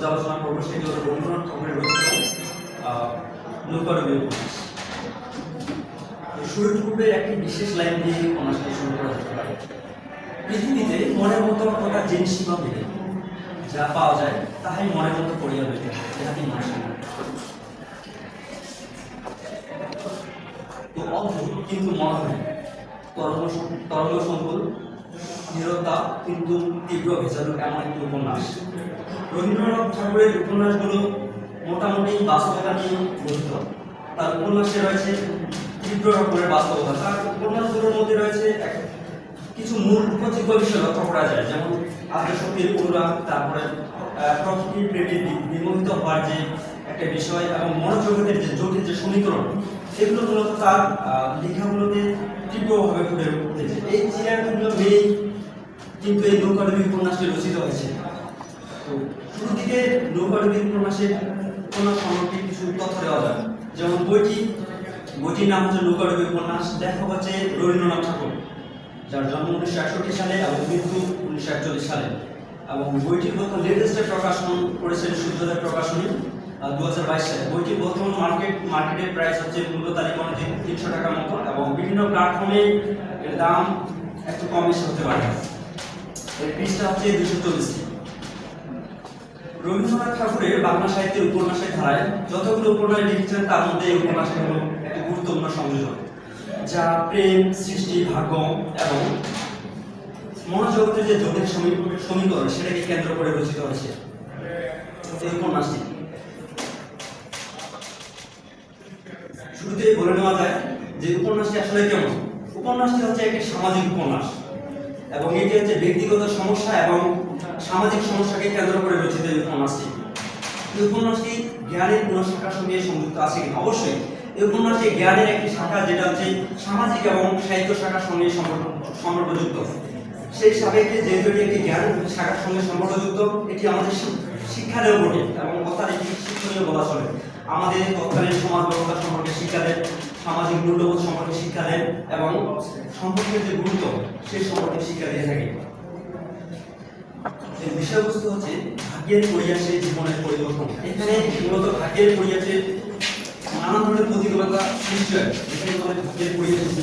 পর্যালোচনা করব সেটি হলো রবীন্দ্রনাথ ঠাকুরের রচিত উপন্যাস পূর্বে একটি বিশেষ লাইন দিয়ে উপন্যাসটি শুরু করা যেতে পারে। পৃথিবীতে মনের মতো কথা জিনিস বা মিলে যা পাওয়া যায়, তাহাই মনের মতো করিয়া লইতে যাহাতে মানুষ তো অদ্ভুত, কিন্তু মনে হয়, তরঙ্গ তরঙ্গ সংকুল নিরতা কিন্তু তীব্র ভেজালু এমন একটি উপন্যাস। রবীন্দ্রনাথ ঠাকুরের উপন্যাসগুলো মোটামুটি বাস্তবতা নিয়ে গঠিত। তার উপন্যাসে রয়েছে তীব্র রকমের বাস্তবতা। তার উপন্যাসগুলোর মধ্যে রয়েছে কিছু মূল উপযোগ্য বিষয় লক্ষ্য করা যায়, যেমন আত্মশক্তির অনুরাগ, তারপরে প্রকৃতির প্রেমে বিমোহিত হওয়ার যে একটা বিষয় এবং মনোজগতের যে জটিল যে সমীকরণ সেগুলো মূলত তার লেখাগুলোতে তীব্রভাবে ফুটে উঠেছে। এই চিরাগুলো মেয়েই কিন্তু এই নৌকাডুবি উপন্যাসটি রচিত হয়েছে। শুরু দিকে নৌকাডুবি উপন্যাসের উপন্যাস সম্পর্কে কিছু তথ্য দেওয়া যায় যেমন বইটি, বইটির নাম হচ্ছে নৌকাডুবি উপন্যাস। লেখক হচ্ছে রবীন্দ্রনাথ ঠাকুর, যার জন্ম উনিশশো একষট্টি সালে এবং মৃত্যু উনিশশো একচল্লিশ সালে। এবং বইটির প্রথম লেটেস্টে প্রকাশন করেছেন সূর্যোদয় প্রকাশনী দু হাজার বাইশ সালে। বইটির বর্তমান মার্কেট, মার্কেটের প্রাইস হচ্ছে মূল্য তালিকা তিনশো টাকার মতো এবং বিভিন্ন প্ল্যাটফর্মে এর দাম একটু কম বেশি হতে পারে। এর পৃষ্ঠা হচ্ছে দুশো চল্লিশটি রবীন্দ্রনাথ ঠাকুরের বাংলা সাহিত্যের উপন্যাসের ধারায় যতগুলো উপন্যাস লিখেছেন, তার মধ্যে এই উপন্যাসটি হল একটি গুরুত্বপূর্ণ সংযোজন, যা প্রেম, সৃষ্টি, ভাগ্য এবং মনোজগতের যে সমী- সমীকরণ, সেটাকে কেন্দ্র করে রচিত হয়েছে এই উপন্যাসটি। শুরুতেই বলে নেওয়া যায় যে উপন্যাসটি আসলে কেমন? উপন্যাসটি হচ্ছে একটি সামাজিক উপন্যাস। এবং এটি হচ্ছে ব্যক্তিগত সমস্যা এবং সামাজিক সমস্যাকে কেন্দ্র করে রচিত এই উপন্যাসটি এই উপন্যাসটি জ্ঞানের কোনো শাখার সঙ্গে সংযুক্ত আছে কিনা? অবশ্যই। এই উপন্যাসটি জ্ঞানের একটি শাখা যেটা হচ্ছে সামাজিক এবং সাহিত্য শাখার সঙ্গে সম্পর্ক- সম্পর্কযুক্ত। সেই সাবেকে যেহেতু এটি একটি জ্ঞান শাখার সঙ্গে সম্পর্কযুক্ত, এটি আমাদের শিক্ষা দেওয়া বটে এবং কথার একটি শিক্ষণীয় বলা চলে। আমাদের তৎকালীন সমাজ ব্যবস্থা সম্পর্কে শিক্ষা দেন সামাজিক মূল্যবোধ সম্পর্কে শিক্ষা দেন এবং সম্পর্কের যে গুরুত্ব সেই সম্পর্কে শিক্ষা দিয়ে থাকে বিষয়বস্তু হচ্ছে ভাগ্যের পরিয়াসে জীবনের পরিবর্তন। এখানে মূলত ভাগ্যের পরিয়াসে নানা ধরনের প্রতিকূলতা সৃষ্টি হয়। এখানে বলে ভাগ্যের পরিয়াসে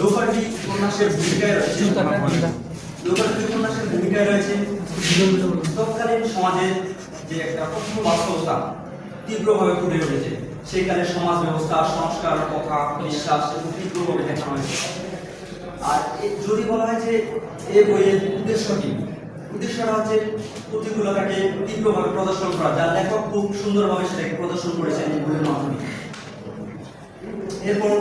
লোকাটি উপন্যাসের ভূমিকায় রয়েছে। লোকাটি উপন্যাসের ভূমিকায় রয়েছে, তৎকালীন সমাজের যে একটা প্রথম বাস্তবতা তীব্রভাবে ফুটে উঠেছে। সেখানে সমাজ ব্যবস্থা সংস্কার, কথা, বিশ্বাস তীব্রভাবে দেখানো হয়েছে। আর যদি বলা হয় যে এই বইয়ের উদ্দেশ্য কি উদ্দেশ্যটা হচ্ছে প্রতিকূলতাকে তীব্রভাবে প্রদর্শন করা। যা লেখক খুব সুন্দরভাবে সেটাকে প্রদর্শন করেছেন এই বইয়ের মাধ্যমে। এরপর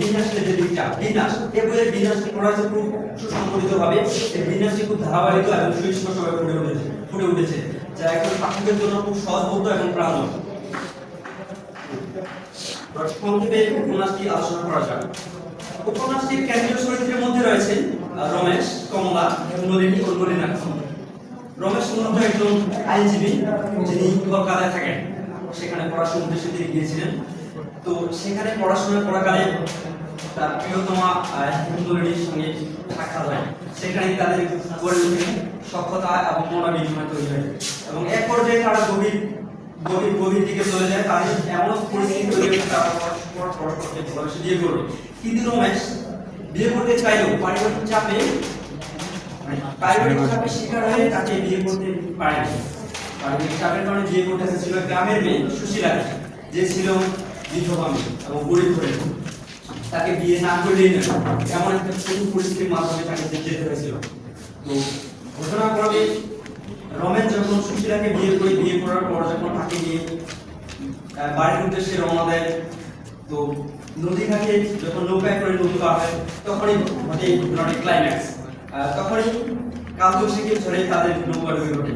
বিন্যাসের যে দিকটা, বিন্যাস। এই বইয়ের বিন্যাসটি করা হয়েছে খুব সুসংগঠিত ভাবে এই বিন্যাসটি খুব ধারাবাহিক এবং সুস্পষ্টভাবে ফুটে উঠেছে ফুটে উঠেছে। যা এখন পাঠকের জন্য খুব সহজবোধ্য এবং প্রাণবন্ত। সংক্ষেপে উপন্যাসটি আলোচনা করা যাক। উপন্যাসটির কেন্দ্রীয় চরিত্রের মধ্যে রয়েছে রমেশ, কমলা নলিনী ও নলিনাক্ষ রমেশ মূলত একজন আইনজীবী যিনি কলকাতায় থাকেন। সেখানে পড়াশোনার উদ্দেশ্যে তিনি গিয়েছিলেন তো সেখানে পড়াশোনা করাকালে তার প্রিয়তমা নলিনীর সঙ্গে সাক্ষাৎ হয়। সেখানে তাদের সক্ষতা এবং মনোবিনিময় তৈরি হয়। এবং এক পর্যায়ে তারা গভীর গভীর গভীর দিকে চলে যায়। তাদের এমন পরিস্থিতি তৈরি হয়েছে তারা পরস্পর পরস্পরকে ভালোবেসে বিয়ে করবে। কিন্তু রমেশ বিয়ে করতে চাইলেও পারিবারিক চাপে মানে পারিবারিক চাপে শিকার হয়ে তাকে বিয়ে করতে পারেনি। পারিবারিক চাপের কারণে বিয়ে করতে এসেছিল গ্রামের মেয়ে সুশীলা। যে ছিল বিধবা এবং গরিব মেয়ে। তাকে বিয়ে না করলেই না এমন একটা কঠিন পরিস্থিতির মাধ্যমে তাকে যেতে হয়েছিল। তো ঘটনাক্রমে রমেশ যখন সুশীলাকে বিয়ে করে বিয়ে করার পর যখন তাকে নিয়ে বাড়ির উদ্দেশ্যে রওনা দেয় তো নদী ঘাটে যখন নৌকায় করে পার হয় তখনই ঘটে ঘটনাটি ক্লাইম্যাক্স তখনই কালতো শিখে ঝরে তাদের নৌকা ডুবে ঘটে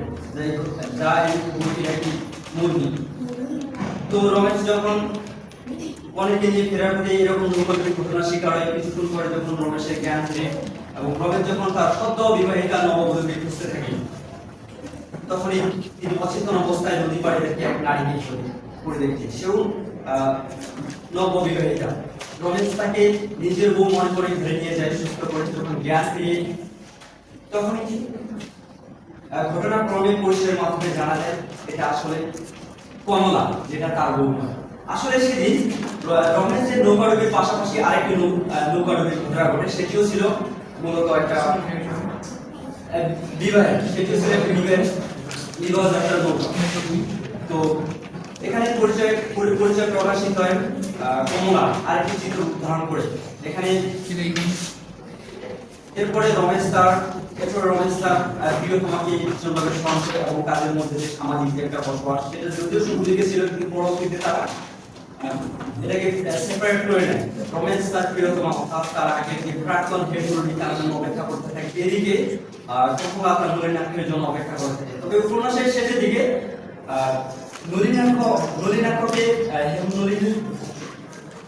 হোক, যা এই বইটির একটি মূল তো রমেশ যখন অনেকে ফেরার পথে এরকম নৌকাডুবি ঘটনা শিকার হয় কিছুক্ষণ পরে যখন রমেশের জ্ঞান ফিরে এবং রমেশ যখন তার সদ্য বিবাহিতা নববধূকে খুঁজতে থাকে। তখনই তিনি অচেতন অবস্থায় নদী পাড়ে দেখে এক নারীকে করে দেখছে সেও নববিবাহিতা। রমেশ তাকে নিজের বউ মনে করে ধরে নিয়ে যায় সুস্থ করে যখন জ্ঞান ফিরে তখনই আহ, ঘটনাক্রমে পরিচয়ের মাধ্যমে জানা যায় এটা আসলে কমলা যেটা তার বউ নয়। আসলে সেদিন র- রমেশের নৌকাডুবির পাশাপাশি আরেকটি নৌকাডুবির ঘটনা ঘটে সেটিও ছিল মূলত একটা আহ, বিবাহের সেটিও ছিল একটা বিবাহের বিবাহ যাত্রার নৌকা। তো এখানে পরিচয় পরিচয় প্রকাশিত হয় কমলা আরেকটি চিত্র ধারণ করে এখানে এরপরে রমেশ তার এরপরে রমেশ তার প্রিয়তমাকে জন্মকে স্মরণ করে এবং তাদের মধ্যে যে সামাজিক যে একটা বসবাস সেটা যদিও শুরু দিকে ছিল কিন্তু পরবর্তীতে তারা এটাকে সেপারেট করে নেয়। রমেশ তার প্রিয়তমা অর্থাৎ তার আগে যে প্রাক্তন হেডগুলি তার জন্য অপেক্ষা করতে থাকে এদিকে কখনো আপনার নলিনাক্ষের জন্য অপেক্ষা করতে থাকে। তবে উপন্যাসের শেষের দিকে নলিনাক্ষ নলিনাক্ষকে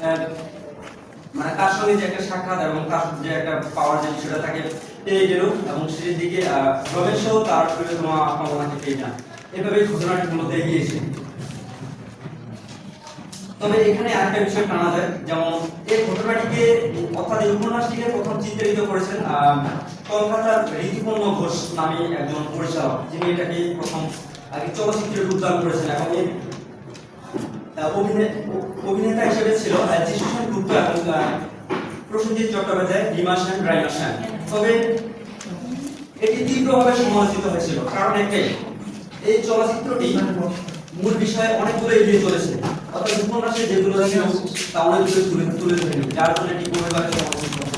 আহ, মানে তার সঙ্গে যে একটা সাক্ষাৎ এবং তার যে একটা পাওয়ার যে বিষয়টা তাকে পেয়ে গেল এবং সেই দিকে রমেশও তার প্রিয়তমা কমলাকে পেয়ে যান। এভাবে ঘটনাটি মূলত এগিয়েছে তবে এখানে আরেকটা বিষয় টানা যায়, যেমন এই ঘটনাটিকে অর্থাৎ এই উপন্যাসটিকে প্রথম চিত্রিত করেছেন কলকাতার ঋতুপর্ণ ঘোষ নামে একজন পরিচালক, যিনি এটাকে প্রথম আগে চলচ্চিত্রে রূপদান করেছেন। এবং এর অভিনেতা হিসেবে ছিল যিশু সেন গুপ্ত এবং প্রসেনজিৎ চট্টোপাধ্যায়, রিমা সেন রাইমা সেন। তবে এটি তীব্রভাবে সমালোচিত হয়েছিল। কারণ একটাই এই চলচ্চিত্রটি মূল বিষয়ে অনেকগুলো এগিয়ে চলেছে। অর্থাৎ দুটো রাশি যেগুলো আছে তা তুলে তুলে যার ফলে টিপো এবারে সমস্যা